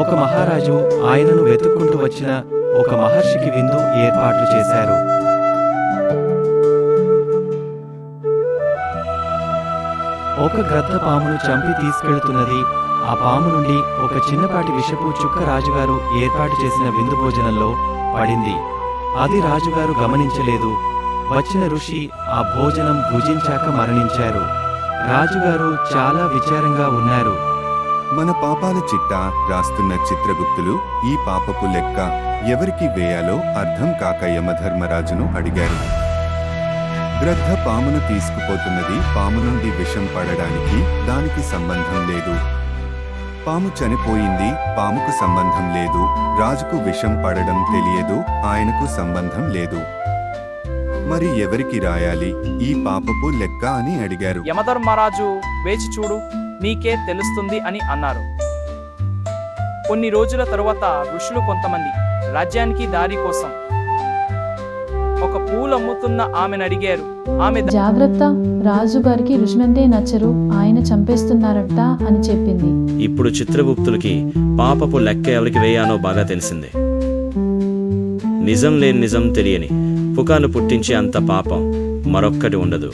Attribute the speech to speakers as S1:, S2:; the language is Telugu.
S1: ఒక మహారాజు ఆయనను వెతుక్కుంటూ వచ్చిన ఒక మహర్షికి విందు ఏర్పాట్లు చేశారు. ఒక గ్రద్ద పామును చంపి తీసుకెళ్తున్నది. ఆ పాము నుండి ఒక చిన్నపాటి విషపు చుక్క రాజుగారు ఏర్పాటు చేసిన విందు భోజనంలో పడింది. అది రాజుగారు గమనించలేదు. వచ్చిన ఋషి ఆ భోజనం భుజించాక మరణించారు. రాజుగారు చాలా విచారంగా ఉన్నారు.
S2: మన పాపాల చిట్టా రాస్తున్న చిత్రగుప్తులు ఈ పాపపు లెక్క ఎవరికి వేయాలో అర్థం కాక యమధర్మరాజును అడిగారు. గ్రద్ద పామును తీసుకుపోతున్నది పాము నుండి విషం పడడానికి దానికి సంబంధం లేదు. పాము చనిపోయింది పాముకు సంబంధం లేదు రాజుకు విషం పడడం తెలియదు ఆయనకు సంబంధం లేదు. మరి ఎవరికి రాయాలి? ఈ పాపపు లెక్క అని అడిగారు.
S3: యమధర్మరాజు వేచి చూడు. నీకే తెలుస్తుంది అని అన్నారు. కొన్ని రోజుల తరువాత ఋషులు కొంతమంది రాజ్యానికి దారి కోసం ఒక పూలు అమ్ముతున్న ఆమెను అడిగారు. ఆమె
S4: జాగ్రత్త రాజుగారికి రుచినంతే నచ్చరు ఆయన చంపేస్తున్నారట అని చెప్పింది.
S5: ఇప్పుడు చిత్రగుప్తులకి పాపపు లెక్క ఎవరికి వేయానో బాగా తెలిసిందే. నిజం లేని నిజం తెలియని పుకాను పుట్టించే అంత పాపం మరొక్కటి ఉండదు.